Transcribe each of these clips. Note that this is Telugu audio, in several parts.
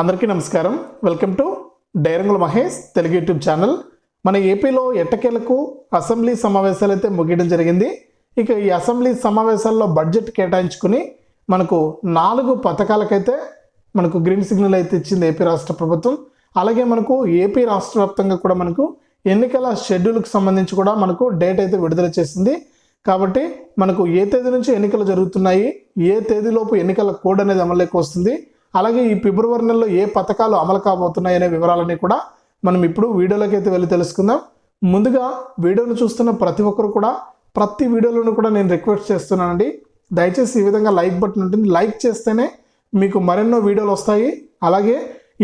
అందరికీ నమస్కారం. Welcome to Dairangula Mahesh Telugu YouTube channel. మన ఏపీలో ఎట్టకేలకు అసెంబ్లీ సమావేశాలు అయితే ముగియడం జరిగింది. ఇక ఈ అసెంబ్లీ సమావేశాల్లో బడ్జెట్ కేటాయించుకుని మనకు నాలుగు పథకాలకైతే మనకు గ్రీన్ సిగ్నల్ అయితే ఇచ్చింది ఏపీ రాష్ట్ర ప్రభుత్వం. అలాగే మనకు ఏపీ రాష్ట్ర వ్యాప్తంగా కూడా మనకు ఎన్నికల షెడ్యూల్కి సంబంధించి కూడా మనకు డేట్ అయితే విడుదల చేసింది. కాబట్టి మనకు ఏ తేదీ నుంచి ఎన్నికలు జరుగుతున్నాయి ఏ తేదీలోపు ఎన్నికల కోడ్ అనేది అమలులోకి వస్తుంది అలాగే ఈ ఫిబ్రవరి నెలలో ఏ పథకాలు అమలు కాబోతున్నాయనే వివరాలని వివరాలన్నీ కూడా మనం ఇప్పుడు వీడియోలోకి అయితే వెళ్ళి తెలుసుకుందాం. ముందుగా వీడియోను చూస్తున్న ప్రతి ఒక్కరు కూడా ప్రతి వీడియోలోనూ కూడా నేను రిక్వెస్ట్ చేస్తున్నానండి. దయచేసి ఈ విధంగా లైక్ బటన్ ఉంటుంది. లైక్ చేస్తేనే మీకు మరెన్నో వీడియోలు వస్తాయి. అలాగే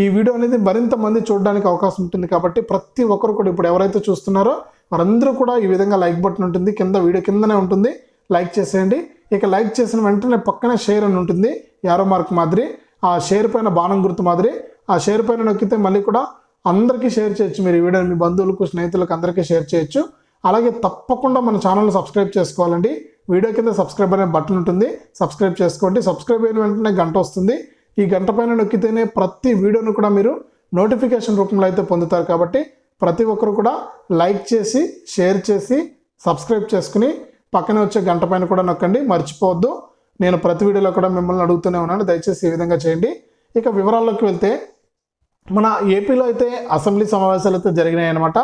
ఈ వీడియో అనేది మరింత మంది చూడడానికి అవకాశం ఉంటుంది కాబట్టి ప్రతి ఒక్కరు కూడా ఇప్పుడు ఎవరైతే చూస్తున్నారో వారందరూ కూడా ఈ విధంగా లైక్ బటన్ ఉంటుంది. కింద వీడియో కిందనే ఉంటుంది. లైక్ చేసేయండి. ఇక లైక్ చేసిన వెంటనే పక్కనే షేర్ అని ఉంటుంది. యారో మార్క్ మాదిరి. ఆ షేర్ పైన బాణం గుర్తు మాదిరి ఆ షేర్ పైన నొక్కితే మళ్ళీ కూడా అందరికీ షేర్ చేయొచ్చు. మీరు ఈ వీడియోని మీ బంధువులకు స్నేహితులకు అందరికీ షేర్ చేయొచ్చు. అలాగే తప్పకుండా మన ఛానల్ని సబ్స్క్రైబ్ చేసుకోవాలండి. వీడియో కింద సబ్స్క్రైబ్ అనే బటన్ ఉంటుంది. సబ్స్క్రైబ్ చేసుకోండి. సబ్స్క్రైబ్ అయిన వెంటనే గంట వస్తుంది. ఈ గంట పైన నొక్కితేనే ప్రతి వీడియోను కూడా మీరు నోటిఫికేషన్ రూపంలో అయితే పొందుతారు కాబట్టి ప్రతి ఒక్కరు కూడా లైక్ చేసి షేర్ చేసి సబ్స్క్రైబ్ చేసుకుని పక్కనే వచ్చే గంట పైన కూడా నొక్కండి. మర్చిపోవద్దు. నేను ప్రతి వీడియోలో కూడా మిమ్మల్ని అడుగుతూనే ఉన్నాను. దయచేసి ఈ విధంగా చేయండి. ఇక వివరాల్లోకి వెళ్తే మన ఏపీలో అయితే అసెంబ్లీ సమావేశాలు అయితే జరిగినాయి అనమాట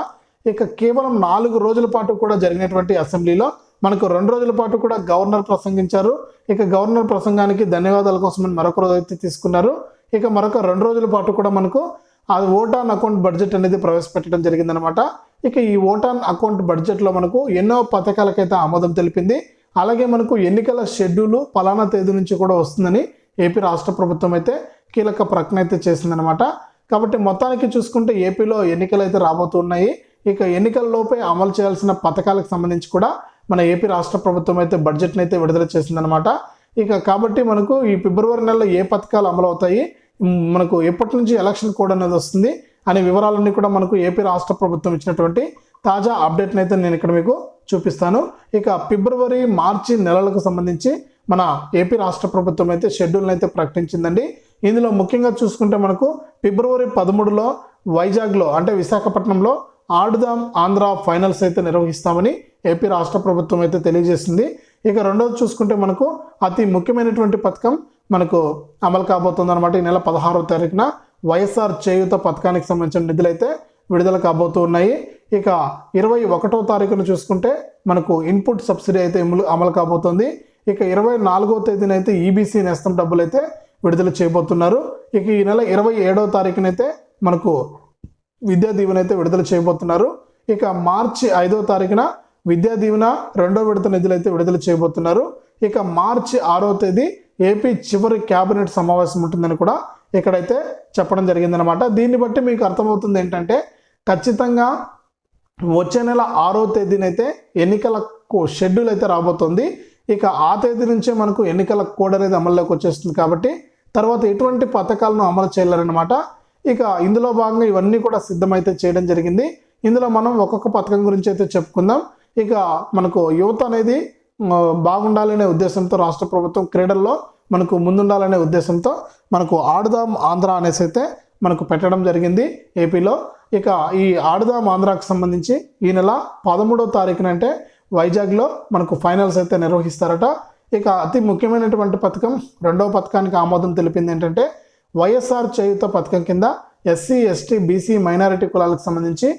ఇక కేవలం నాలుగు రోజుల పాటు కూడా జరిగినటువంటి అసెంబ్లీలో మనకు రెండు రోజుల పాటు కూడా గవర్నర్ ప్రసంగించారు. ఇక గవర్నర్ ప్రసంగానికి ధన్యవాదాల కోసం మరొక రోజు అయితే తీసుకున్నారు. ఇక మరొక రెండు రోజుల పాటు కూడా మనకు ఆ ఓటాన్ అకౌంట్ బడ్జెట్ అనేది ప్రవేశపెట్టడం జరిగిందనమాట ఇక ఈ ఓటాన్ అకౌంట్ బడ్జెట్లో మనకు ఎన్నో పథకాలకైతే ఆమోదం తెలిపింది. అలాగే మనకు ఎన్నికల షెడ్యూలు పలానా తేదీ నుంచి కూడా వస్తుందని ఏపీ రాష్ట్ర ప్రభుత్వం అయితే కీలక ప్రకటన అయితే చేసిందనమాట కాబట్టి మొత్తానికి చూసుకుంటే ఏపీలో ఎన్నికలు అయితే రాబోతున్నాయి. ఇక ఎన్నికల్లోపే అమలు చేయాల్సిన పథకాలకు సంబంధించి కూడా మన ఏపీ రాష్ట్ర ప్రభుత్వం అయితే బడ్జెట్ని అయితే విడుదల చేసిందనమాట ఇక కాబట్టి మనకు ఈ ఫిబ్రవరి నెలలో ఏ పథకాలు అమలు అవుతాయి? మనకు ఎప్పటి నుంచి ఎలక్షన్ కోడ్ అనేది వస్తుంది? అనే వివరాలన్నీ కూడా మనకు ఏపీ రాష్ట్ర ప్రభుత్వం ఇచ్చినటువంటి తాజా అప్డేట్ని అయితే నేను ఇక్కడ మీకు చూపిస్తాను. ఇక ఫిబ్రవరి మార్చి నెలలకు సంబంధించి మన ఏపీ రాష్ట్ర ప్రభుత్వం అయితే షెడ్యూల్ని అయితే ప్రకటించిందండి. ఇందులో ముఖ్యంగా చూసుకుంటే మనకు ఫిబ్రవరి పదమూడులో వైజాగ్లో అంటే విశాఖపట్నంలో ఆడుదాం ఆంధ్ర ఫైనల్స్ అయితే నిర్వహిస్తామని ఏపీ రాష్ట్ర ప్రభుత్వం అయితే తెలియజేసింది. ఇక రెండోది చూసుకుంటే మనకు అతి ముఖ్యమైనటువంటి పథకం మనకు అమలు కాబోతుంది అనమాట ఈ నెల పదహారవ తారీఖున వైఎస్ఆర్ చేయూత పథకానికి సంబంధించిన నిధులు అయితే విడుదల కాబోతూ ఉన్నాయి. ఇక ఇరవై ఒకటో తారీఖున చూసుకుంటే మనకు ఇన్పుట్ సబ్సిడీ అయితే అమలు అమలు కాబోతుంది. ఇక ఇరవై నాలుగో తేదీన అయితే ఈబీసీ నేస్తం డబ్బులు అయితే విడుదల చేయబోతున్నారు. ఇక ఈ నెల ఇరవై ఏడో తారీఖునైతే మనకు విద్యా దీవెన అయితే విడుదల చేయబోతున్నారు. ఇక మార్చి ఐదో తారీఖున విద్యా దీవెన రెండో విడత నిధులు అయితే విడుదల చేయబోతున్నారు. ఇక మార్చి ఆరో తేదీ ఏపీ చివరి క్యాబినెట్ సమావేశం ఉంటుందని కూడా ఇక్కడైతే చెప్పడం జరిగిందనమాట దీన్ని బట్టి మీకు అర్థమవుతుంది ఏంటంటే ఖచ్చితంగా వచ్చే నెల ఆరో తేదీనైతే ఎన్నికలకు షెడ్యూల్ అయితే రాబోతుంది. ఇక ఆ తేదీ నుంచే మనకు ఎన్నికల కోడ్ అనేది అమల్లోకి వచ్చేస్తుంది కాబట్టి తర్వాత ఎటువంటి పథకాలను అమలు చేయాలన్నమాట ఇక ఇందులో భాగంగా ఇవన్నీ కూడా సిద్ధమైతే చేయడం జరిగింది. ఇందులో మనం ఒక్కొక్క పథకం గురించి అయితే చెప్పుకుందాం. ఇక మనకు యువత అనేది బాగుండాలనే ఉద్దేశంతో రాష్ట్ర ప్రభుత్వం క్రీడల్లో మనకు ముందుండాలనే ఉద్దేశంతో మనకు ఆడుదాం ఆంధ్ర అనేసి అయితే మనకు పెట్టడం జరిగింది ఏపీలో. ఇక ఈ ఆడుదాం ఆంధ్రాకు సంబంధించి ఈ నెల పదమూడో తారీఖున అంటే వైజాగ్లో మనకు ఫైనల్స్ అయితే నిర్వహిస్తారట. ఇక అతి ముఖ్యమైనటువంటి పథకం రెండవ పథకానికి ఆమోదం తెలిపింది ఏంటంటే వైఎస్ఆర్ చేయుత పథకం కింద ఎస్సీ ఎస్టీ బీసీ మైనారిటీ కులాలకు సంబంధించి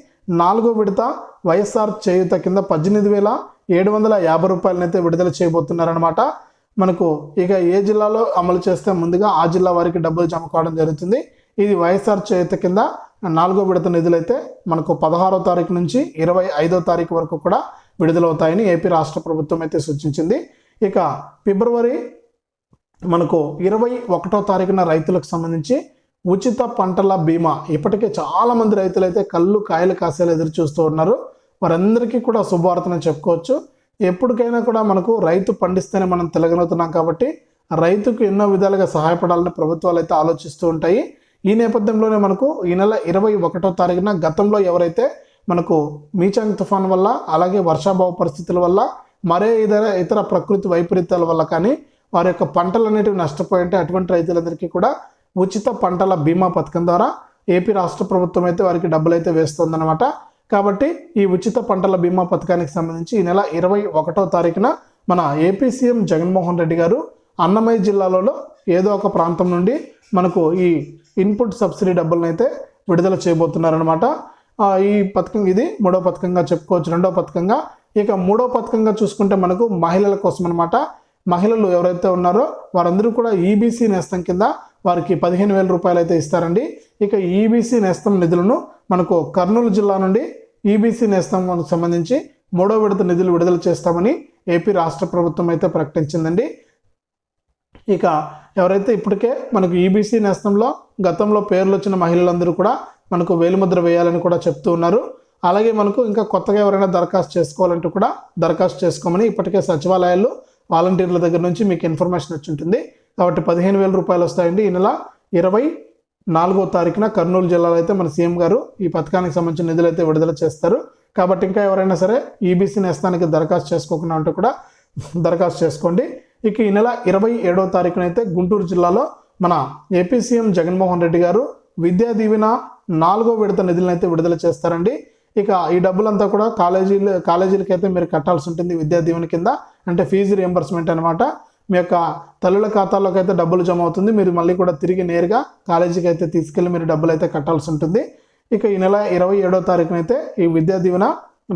నాలుగో విడత వైఎస్ఆర్ చేయుత కింద పద్దెనిమిది వేల ఏడు వందల యాభై రూపాయలనైతే విడుదల చేయబోతున్నారనమాట మనకు ఇక ఏ జిల్లాలో అమలు చేస్తే ముందుగా ఆ జిల్లా వారికి డబ్బులు జమ కావడం జరుగుతుంది. ఇది వైఎస్ఆర్ చేయుత కింద నాలుగో విడత నిధులైతే మనకు పదహారో తారీఖు నుంచి ఇరవై ఐదో తారీఖు వరకు కూడా విడుదలవుతాయని ఏపీ రాష్ట్ర ప్రభుత్వం అయితే సూచించింది. ఇక ఫిబ్రవరి మనకు ఇరవై ఒకటో తారీఖున రైతులకు సంబంధించి ఉచిత పంటల బీమా ఇప్పటికే చాలామంది రైతులైతే రైతులు అయితే కళ్ళు కాయలు కాసేలు ఎదురు చూస్తూ ఉన్నారు. వారందరికీ కూడా శుభవార్తను చెప్పుకోవచ్చు. ఎప్పటికైనా కూడా మనకు రైతు పండిస్తేనే మనం తెలగనవుతున్నాం కాబట్టి రైతుకు ఎన్నో విధాలుగా సహాయపడాలని ప్రభుత్వాలు అయితే ఆలోచిస్తూ ఉంటాయి. ఈ నేపథ్యంలోనే మనకు ఈ నెల ఇరవై ఒకటో తారీఖున గతంలో ఎవరైతే మనకు మీచాంగ్ తుఫాన్ వల్ల అలాగే వర్షాభావ పరిస్థితుల వల్ల మరే ఇతర ఇతర ప్రకృతి వైపరీత్యాల వల్ల కానీ వారి యొక్క పంటలు అనేటివి నష్టపోయింటే అటువంటి రైతులందరికీ కూడా ఉచిత పంటల బీమా పథకం ద్వారా ఏపీ రాష్ట్ర ప్రభుత్వం అయితే వారికి డబ్బులు అయితే వేస్తుందన్నమాట. కాబట్టి ఈ ఉచిత పంటల బీమా పథకానికి సంబంధించి ఈ నెల ఇరవై ఒకటో తారీఖున మన ఏపీ సీఎం జగన్మోహన్ రెడ్డి గారు అన్నమయ్య జిల్లాలలో ఏదో ఒక ప్రాంతం నుండి మనకు ఈ ఇన్పుట్ సబ్సిడీ డబ్బులను అయితే విడుదల చేయబోతున్నారనమాట ఈ పథకం ఇది మూడో పథకంగా చెప్పుకోవచ్చు. రెండో పథకంగా. ఇక మూడో పథకంగా చూసుకుంటే మనకు మహిళల కోసం అనమాట మహిళలు ఎవరైతే ఉన్నారో వారందరూ కూడా ఈబీసీ నేస్తం కింద వారికి పదిహేను వేల రూపాయలు అయితే ఇస్తారండి. ఇక ఈబీసీ నేస్తం నిధులను మనకు కర్నూలు జిల్లా నుండి ఈబీసీ నేస్తం సంబంధించి మూడో విడత నిధులు విడుదల చేస్తామని ఏపీ రాష్ట్ర ప్రభుత్వం అయితే ప్రకటించిందండి. ఇక ఎవరైతే ఇప్పటికే మనకు ఈబీసీ నేస్తంలో గతంలో పేర్లు వచ్చిన మహిళలందరూ కూడా మనకు వేలిముద్ర వేయాలని కూడా చెప్తూ ఉన్నారు. అలాగే మనకు ఇంకా కొత్తగా ఎవరైనా దరఖాస్తు చేసుకోవాలంటే కూడా దరఖాస్తు చేసుకోమని ఇప్పటికే సచివాలయాలు వాలంటీర్ల దగ్గర నుంచి మీకు ఇన్ఫర్మేషన్ వచ్చి ఉంటుంది. కాబట్టి పదిహేను వేల రూపాయలు వస్తాయండి. ఈ నెల ఇరవై నాలుగో తారీఖున కర్నూలు జిల్లాలో అయితే మన సీఎం గారు ఈ పథకానికి సంబంధించిన నిధులు అయితే విడుదల చేస్తారు. కాబట్టి ఇంకా ఎవరైనా సరే ఈబీసీ నేస్తానికి దరఖాస్తు చేసుకోకుండా ఉంటే కూడా దరఖాస్తు చేసుకోండి. ఇక ఈ నెల ఇరవై ఏడో తారీఖునైతే గుంటూరు జిల్లాలో మన ఏపీ సీఎం జగన్మోహన్ రెడ్డి గారు విద్యా దీవెన నాలుగో విడత నిధులను అయితే విడుదల చేస్తారండి. ఇక ఈ డబ్బులంతా కూడా కాలేజీలు కాలేజీలకి అయితే మీరు కట్టాల్సి ఉంటుంది విద్యా దీవెన కింద. అంటే ఫీజు రియంబర్స్మెంట్ అనమాట మీ యొక్క తల్లుల ఖాతాలోకి అయితే డబ్బులు జమ అవుతుంది. మీరు మళ్ళీ కూడా తిరిగి నేరుగా కాలేజీకి అయితే తీసుకెళ్ళి మీరు డబ్బులు అయితే కట్టాల్సి ఉంటుంది. ఇక ఈ నెల ఇరవై ఏడో తారీఖునైతే ఈ విద్యా దీవెన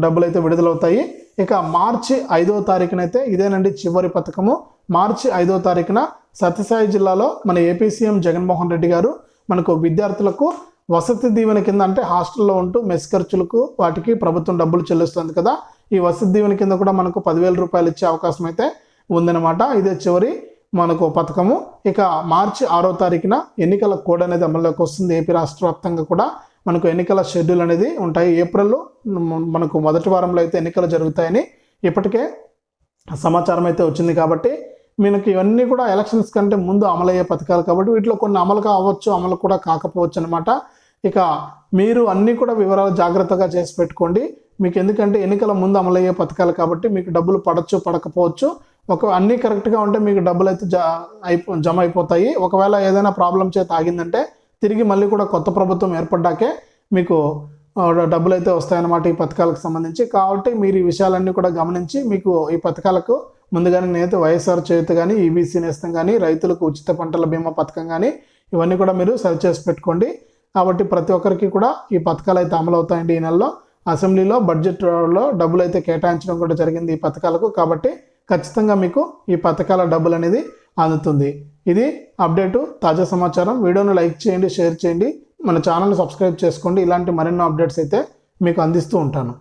డబ్బులు అయితే విడుదలవుతాయి. ఇక మార్చి ఐదో తారీఖున అయితే ఇదేనండి చివరి పథకము. మార్చి ఐదో తారీఖున సత్యసాయి జిల్లాలో మన ఏపీ సీఎం జగన్మోహన్ రెడ్డి గారు మనకు విద్యార్థులకు వసతి దీవెన కింద అంటే హాస్టల్లో ఉంటూ మెస్ ఖర్చులకు వాటికి ప్రభుత్వం డబ్బులు చెల్లిస్తుంది కదా. ఈ వసతి దీవెన కింద కూడా మనకు పదివేల రూపాయలు ఇచ్చే అవకాశం అయితే ఉందన్నమాట. ఇదే చివరి మనకు పథకము. ఇక మార్చి ఆరో తారీఖున ఎన్నికల కోడ్ అనేది అమల్లోకి వస్తుంది. ఏపీ రాష్ట్ర వ్యాప్తంగా కూడా మనకు ఎన్నికల షెడ్యూల్ అనేది ఉంటాయి. ఏప్రిల్లో మనకు మొదటి వారంలో అయితే ఎన్నికలు జరుగుతాయని ఇప్పటికే సమాచారం అయితే వచ్చింది కాబట్టి మనకి ఇవన్నీ కూడా ఎలక్షన్స్ కంటే ముందు అమలయ్యే పథకాలు కాబట్టి వీటిలో కొన్ని అమలు కావచ్చు అమలు కూడా కాకపోవచ్చు అనమాట ఇక మీరు అన్నీ కూడా వివరాలు జాగ్రత్తగా చేసి పెట్టుకోండి. మీకు ఎందుకంటే ఎన్నికల ముందు అమలయ్యే పథకాలు కాబట్టి మీకు డబ్బులు పడచ్చు పడకపోవచ్చు. ఒక అన్నీ కరెక్ట్గా ఉంటే మీకు డబ్బులు అయితే జ అయిపో జమ అయిపోతాయి. ఒకవేళ ఏదైనా ప్రాబ్లం చేత ఆగిందంటే తిరిగి మళ్ళీ కూడా కొత్త ప్రభుత్వం ఏర్పడ్డాకే మీకు డబ్బులు అయితే వస్తాయన్నమాట ఈ పథకాలకు సంబంధించి. కాబట్టి మీరు ఈ విషయాలన్నీ కూడా గమనించి మీకు ఈ పథకాలకు ముందుగానే నేనైతే వైఎస్ఆర్ చేతి కానీ ఈబీసీ నేస్తం కానీ రైతులకు ఉచిత పంటల బీమా పథకం కానీ ఇవన్నీ కూడా మీరు సరి చేసి పెట్టుకోండి. కాబట్టి ప్రతి ఒక్కరికి కూడా ఈ పథకాలు అయితే అమలు అవుతాయండి ఈ నెలలో. అసెంబ్లీలో బడ్జెట్లో డబ్బులు అయితే కేటాయించడం కూడా జరిగింది ఈ పథకాలకు. కాబట్టి ఖచ్చితంగా మీకు ఈ పథకాల డబ్బులు అనేది అందుతుంది. ఇది అప్డేటు తాజా సమాచారం. వీడియోను లైక్ చేయండి షేర్ చేయండి. మన ఛానల్ని సబ్స్క్రైబ్ చేసుకోండి. ఇలాంటి మరెన్నో అప్డేట్స్ అయితే మీకు అందిస్తూ ఉంటాను.